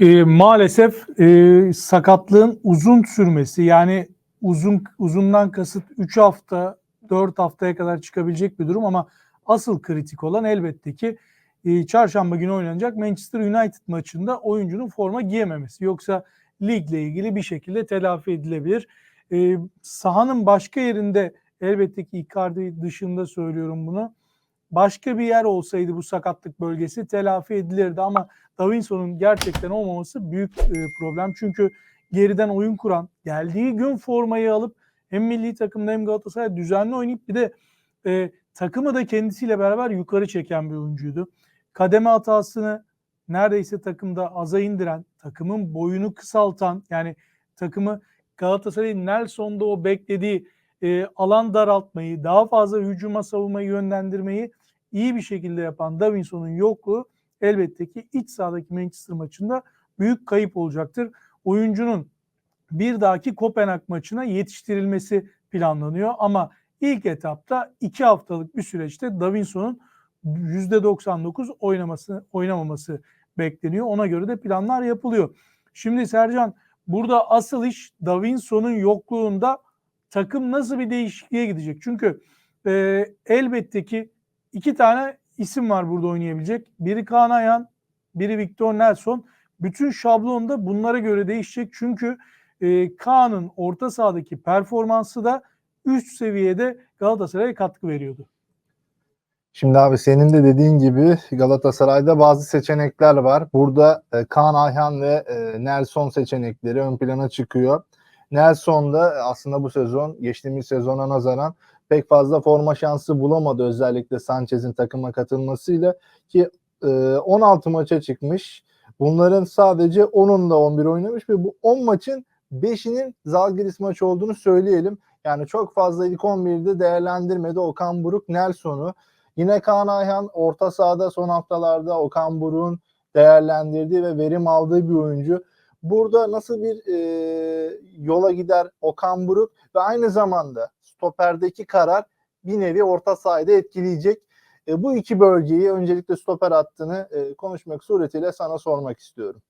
e, maalesef e, sakatlığın uzun sürmesi yani uzun uzundan kasıt 3 hafta 4 haftaya kadar çıkabilecek bir durum ama asıl kritik olan elbette ki e, çarşamba günü oynanacak Manchester United maçında oyuncunun forma giyememesi. Yoksa ligle ilgili bir şekilde telafi edilebilir. E, sahanın başka yerinde elbette ki Icardi dışında söylüyorum bunu. Başka bir yer olsaydı bu sakatlık bölgesi telafi edilirdi ama Davinson'un gerçekten olmaması büyük e, problem. Çünkü geriden oyun kuran, geldiği gün formayı alıp hem milli takımda hem Galatasaray düzenli oynayıp bir de e, takımı da kendisiyle beraber yukarı çeken bir oyuncuydu. Kademe hatasını neredeyse takımda aza indiren, takımın boyunu kısaltan yani takımı Galatasaray'ın Nelson'da o beklediği e, alan daraltmayı, daha fazla hücuma savunmayı yönlendirmeyi iyi bir şekilde yapan Davinson'un yokluğu elbette ki iç sahadaki Manchester maçında büyük kayıp olacaktır. Oyuncunun bir dahaki Kopenhag maçına yetiştirilmesi planlanıyor ama ilk etapta iki haftalık bir süreçte Davinson'un %99 oynaması oynamaması bekleniyor. Ona göre de planlar yapılıyor. Şimdi Sercan burada asıl iş Davinson'un yokluğunda takım nasıl bir değişikliğe gidecek? Çünkü e, elbette ki iki tane isim var burada oynayabilecek. Biri Kaan Ayhan, biri Victor Nelson. Bütün şablonda bunlara göre değişecek. Çünkü e, Kaan'ın orta sahadaki performansı da üst seviyede Galatasaray'a katkı veriyordu. Şimdi abi senin de dediğin gibi Galatasaray'da bazı seçenekler var. Burada e, Kaan Ayhan ve e, Nelson seçenekleri ön plana çıkıyor. Nelson da aslında bu sezon geçtiğimiz sezona nazaran pek fazla forma şansı bulamadı özellikle Sanchez'in takıma katılmasıyla ki e, 16 maça çıkmış. Bunların sadece 10'unda 11 oynamış ve bu 10 maçın 5'inin Zalgiris maçı olduğunu söyleyelim. Yani çok fazla ilk 11'de değerlendirmedi Okan Buruk Nelson'u. Yine Kaan Ayhan orta sahada son haftalarda Okan Buruk'un değerlendirdiği ve verim aldığı bir oyuncu. Burada nasıl bir e, yola gider Okan Buruk ve aynı zamanda stoperdeki karar bir nevi orta sahada etkileyecek. E, bu iki bölgeyi öncelikle stoper hattını e, konuşmak suretiyle sana sormak istiyorum.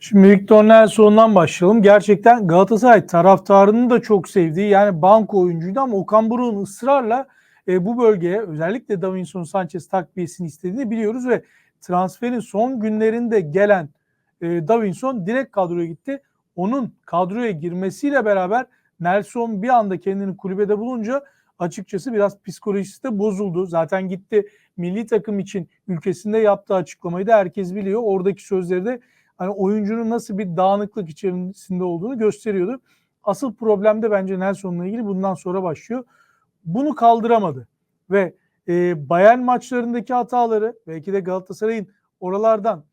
Şimdi Victor Nelson'dan başlayalım. Gerçekten Galatasaray taraftarının da çok sevdiği yani banko oyuncuydu ama Okan Buruk'un ısrarla e, bu bölgeye özellikle Davinson Sanchez takviyesini istediğini biliyoruz ve transferin son günlerinde gelen e, Davinson direkt kadroya gitti. Onun kadroya girmesiyle beraber Nelson bir anda kendini kulübede bulunca açıkçası biraz psikolojisi de bozuldu. Zaten gitti milli takım için ülkesinde yaptığı açıklamayı da herkes biliyor. Oradaki sözleri de hani oyuncunun nasıl bir dağınıklık içerisinde olduğunu gösteriyordu. Asıl problem de bence Nelson'la ilgili bundan sonra başlıyor. Bunu kaldıramadı ve e, Bayern maçlarındaki hataları belki de Galatasaray'ın oralardan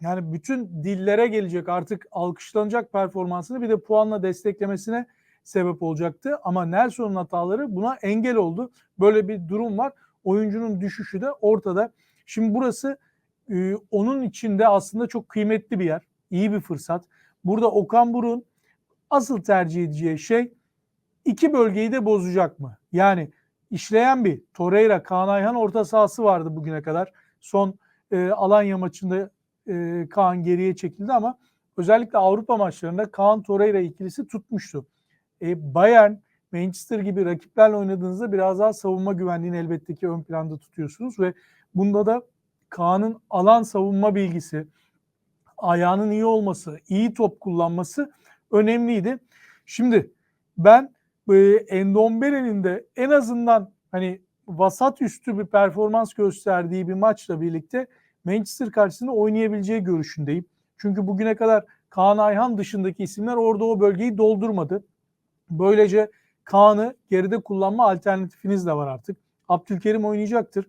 yani bütün dillere gelecek artık alkışlanacak performansını bir de puanla desteklemesine sebep olacaktı. Ama Nelson'un hataları buna engel oldu. Böyle bir durum var. Oyuncunun düşüşü de ortada. Şimdi burası e, onun içinde aslında çok kıymetli bir yer. İyi bir fırsat. Burada Okan Buruk'un asıl tercih edeceği şey iki bölgeyi de bozacak mı? Yani işleyen bir Torreira, Kaan Ayhan orta sahası vardı bugüne kadar. Son e, Alanya maçında e, Kaan geriye çekildi ama özellikle Avrupa maçlarında Kaan Torreira ikilisi tutmuştu. E, Bayern, Manchester gibi rakiplerle oynadığınızda biraz daha savunma güvenliğini elbette ki ön planda tutuyorsunuz ve bunda da Kaan'ın alan savunma bilgisi, ayağının iyi olması, iyi top kullanması önemliydi. Şimdi ben e, Endombele'nin de en azından hani vasat üstü bir performans gösterdiği bir maçla birlikte Manchester karşısında oynayabileceği görüşündeyim. Çünkü bugüne kadar Kaan Ayhan dışındaki isimler orada o bölgeyi doldurmadı. Böylece Kaan'ı geride kullanma alternatifiniz de var artık. Abdülkerim oynayacaktır.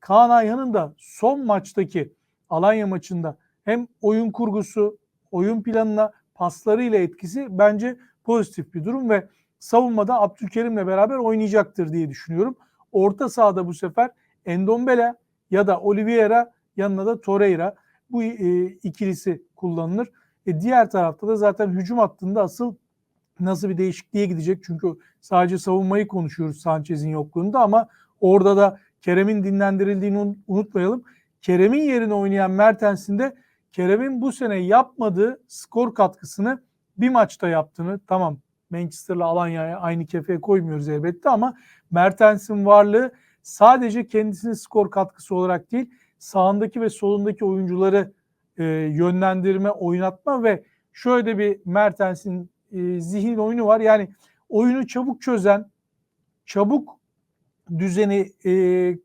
Kaan Ayhan'ın da son maçtaki Alanya maçında hem oyun kurgusu, oyun planına paslarıyla etkisi bence pozitif bir durum ve savunmada Abdülkerim'le beraber oynayacaktır diye düşünüyorum. Orta sahada bu sefer Endombele ya da Oliveira yanına da Torreira bu e, ikilisi kullanılır. E, diğer tarafta da zaten hücum hattında asıl nasıl bir değişikliğe gidecek? Çünkü sadece savunmayı konuşuyoruz Sanchez'in yokluğunda ama orada da Kerem'in dinlendirildiğini unutmayalım. Kerem'in yerine oynayan Mertens'in de Kerem'in bu sene yapmadığı skor katkısını bir maçta yaptığını tamam Manchester'la Alanya'ya aynı kefeye koymuyoruz elbette ama Mertens'in varlığı sadece kendisinin skor katkısı olarak değil sağındaki ve solundaki oyuncuları e, yönlendirme, oynatma ve şöyle bir Mertens'in e, zihin oyunu var. Yani oyunu çabuk çözen, çabuk düzeni e,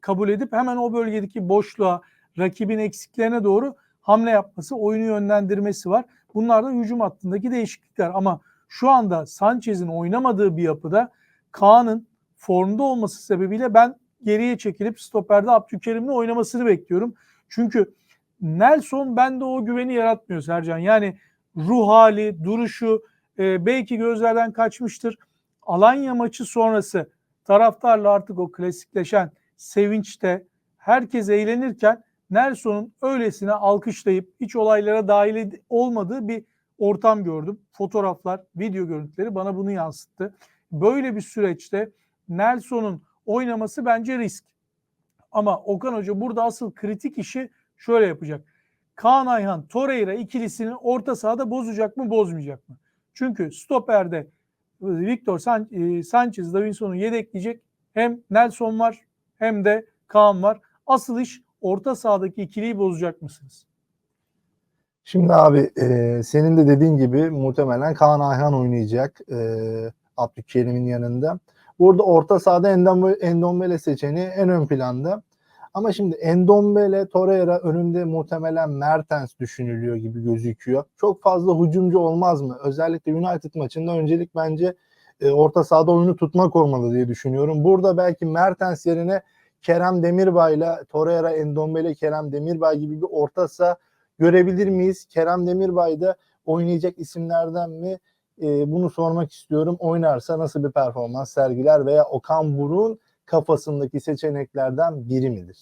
kabul edip hemen o bölgedeki boşluğa, rakibin eksiklerine doğru hamle yapması, oyunu yönlendirmesi var. Bunlar da hücum hattındaki değişiklikler ama şu anda Sanchez'in oynamadığı bir yapıda Kaan'ın formda olması sebebiyle ben geriye çekilip stoperde Abdülkerim'le oynamasını bekliyorum. Çünkü Nelson bende o güveni yaratmıyor Sercan. Yani ruh hali, duruşu e, belki gözlerden kaçmıştır. Alanya maçı sonrası taraftarla artık o klasikleşen sevinçte herkes eğlenirken Nelson'un öylesine alkışlayıp hiç olaylara dahil olmadığı bir ortam gördüm. Fotoğraflar, video görüntüleri bana bunu yansıttı. Böyle bir süreçte Nelson'un oynaması bence risk. Ama Okan Hoca burada asıl kritik işi şöyle yapacak. Kaan Ayhan, Torreira ikilisini orta sahada bozacak mı, bozmayacak mı? Çünkü stoperde e, Victor San- e, Sanchez, Davinson'u yedekleyecek. Hem Nelson var hem de Kaan var. Asıl iş orta sahadaki ikiliyi bozacak mısınız? Şimdi abi e, senin de dediğin gibi muhtemelen Kaan Ayhan oynayacak e, Abdülkerim'in yanında. Burada orta sahada Endombele, seçeneği en ön planda. Ama şimdi Endombele, Torreira önünde muhtemelen Mertens düşünülüyor gibi gözüküyor. Çok fazla hücumcu olmaz mı? Özellikle United maçında öncelik bence e, orta sahada oyunu tutmak olmalı diye düşünüyorum. Burada belki Mertens yerine Kerem Demirbay'la Torreira, Endombele, Kerem Demirbay gibi bir orta saha görebilir miyiz? Kerem Demirbay da oynayacak isimlerden mi? Ee, bunu sormak istiyorum. Oynarsa nasıl bir performans sergiler veya Okan Buruk'un kafasındaki seçeneklerden biri midir?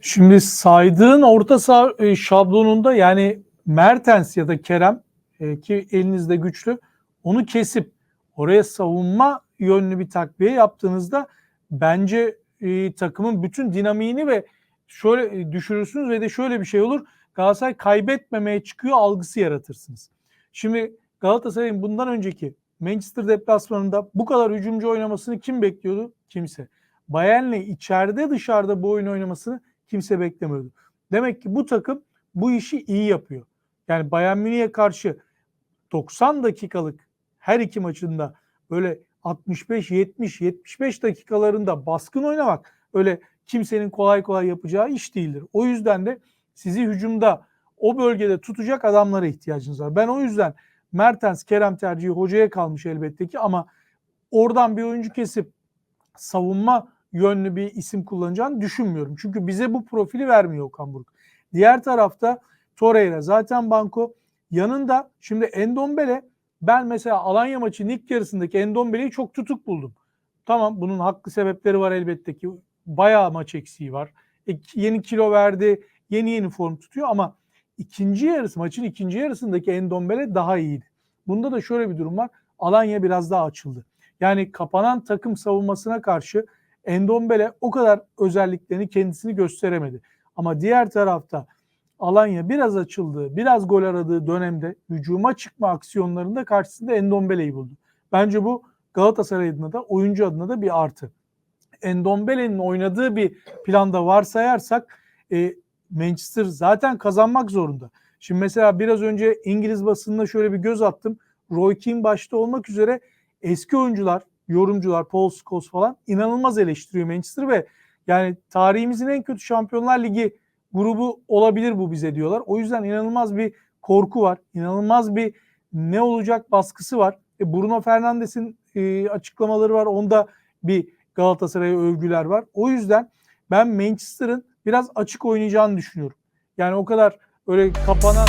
Şimdi saydığın orta saha e, şablonunda yani Mertens ya da Kerem e, ki elinizde güçlü onu kesip oraya savunma yönlü bir takviye yaptığınızda bence e, takımın bütün dinamiğini ve şöyle düşürürsünüz ve de şöyle bir şey olur. Galatasaray kaybetmemeye çıkıyor algısı yaratırsınız. Şimdi Galatasaray'ın bundan önceki Manchester deplasmanında bu kadar hücumcu oynamasını kim bekliyordu? Kimse. Bayern'le içeride dışarıda bu oyun oynamasını kimse beklemiyordu. Demek ki bu takım bu işi iyi yapıyor. Yani Bayern Münih'e karşı 90 dakikalık her iki maçında böyle 65 70 75 dakikalarında baskın oynamak öyle kimsenin kolay kolay yapacağı iş değildir. O yüzden de sizi hücumda o bölgede tutacak adamlara ihtiyacınız var. Ben o yüzden Mertens, Kerem tercihi hocaya kalmış elbette ki ama oradan bir oyuncu kesip savunma yönlü bir isim kullanacağını düşünmüyorum. Çünkü bize bu profili vermiyor Buruk. Diğer tarafta Torreira zaten banko. Yanında şimdi Endombele ben mesela Alanya maçının ilk yarısındaki Endombele'yi çok tutuk buldum. Tamam bunun haklı sebepleri var elbette ki. Bayağı maç eksiği var. E, yeni kilo verdi. Yeni yeni form tutuyor ama ikinci yarısı maçın ikinci yarısındaki Endombele daha iyiydi. Bunda da şöyle bir durum var. Alanya biraz daha açıldı. Yani kapanan takım savunmasına karşı Endombele o kadar özelliklerini kendisini gösteremedi. Ama diğer tarafta Alanya biraz açıldı, biraz gol aradığı dönemde hücuma çıkma aksiyonlarında karşısında Endombele'yi buldu. Bence bu Galatasaray adına da oyuncu adına da bir artı. Endombele'nin oynadığı bir planda varsayarsak e, Manchester zaten kazanmak zorunda. Şimdi mesela biraz önce İngiliz basınına şöyle bir göz attım. Roy Keane başta olmak üzere eski oyuncular, yorumcular, Paul Scholes falan inanılmaz eleştiriyor Manchester ve yani tarihimizin en kötü Şampiyonlar Ligi grubu olabilir bu bize diyorlar. O yüzden inanılmaz bir korku var. İnanılmaz bir ne olacak baskısı var. E Bruno Fernandes'in e, açıklamaları var. Onda bir Galatasaray'a övgüler var. O yüzden ben Manchester'ın biraz açık oynayacağını düşünüyorum. Yani o kadar öyle kapanan